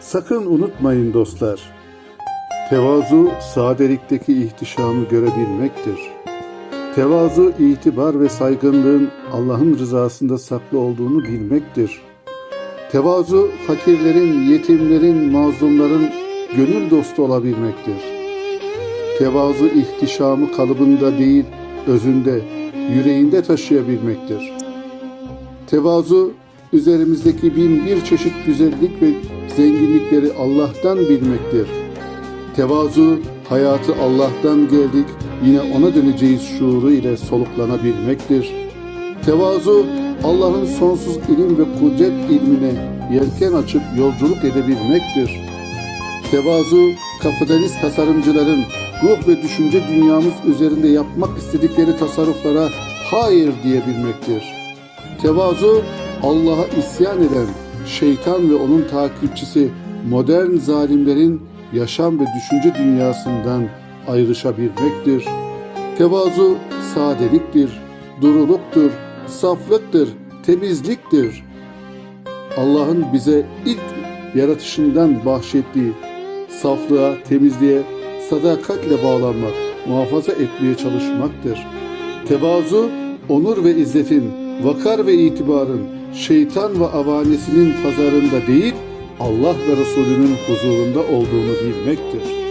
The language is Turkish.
Sakın unutmayın dostlar. Tevazu sadelikteki ihtişamı görebilmektir. Tevazu itibar ve saygınlığın Allah'ın rızasında saklı olduğunu bilmektir. Tevazu fakirlerin, yetimlerin, mazlumların gönül dostu olabilmektir. Tevazu ihtişamı kalıbında değil, özünde, yüreğinde taşıyabilmektir. Tevazu üzerimizdeki bin bir çeşit güzellik ve zenginlikleri Allah'tan bilmektir. Tevazu hayatı Allah'tan geldik yine ona döneceğiz şuuru ile soluklanabilmektir. Tevazu Allah'ın sonsuz ilim ve kudret ilmine yelken açıp yolculuk edebilmektir. Tevazu kapitalist tasarımcıların ruh ve düşünce dünyamız üzerinde yapmak istedikleri tasarruflara hayır diyebilmektir. Tevazu Allah'a isyan eden şeytan ve onun takipçisi modern zalimlerin yaşam ve düşünce dünyasından ayrışabilmektir. Tevazu sadeliktir, duruluktur, saflıktır, temizliktir. Allah'ın bize ilk yaratışından bahşettiği saflığa, temizliğe, sadakatle bağlanmak, muhafaza etmeye çalışmaktır. Tevazu, onur ve izzetin, vakar ve itibarın, şeytan ve avanesinin pazarında değil, Allah ve Resulünün huzurunda olduğunu bilmektir.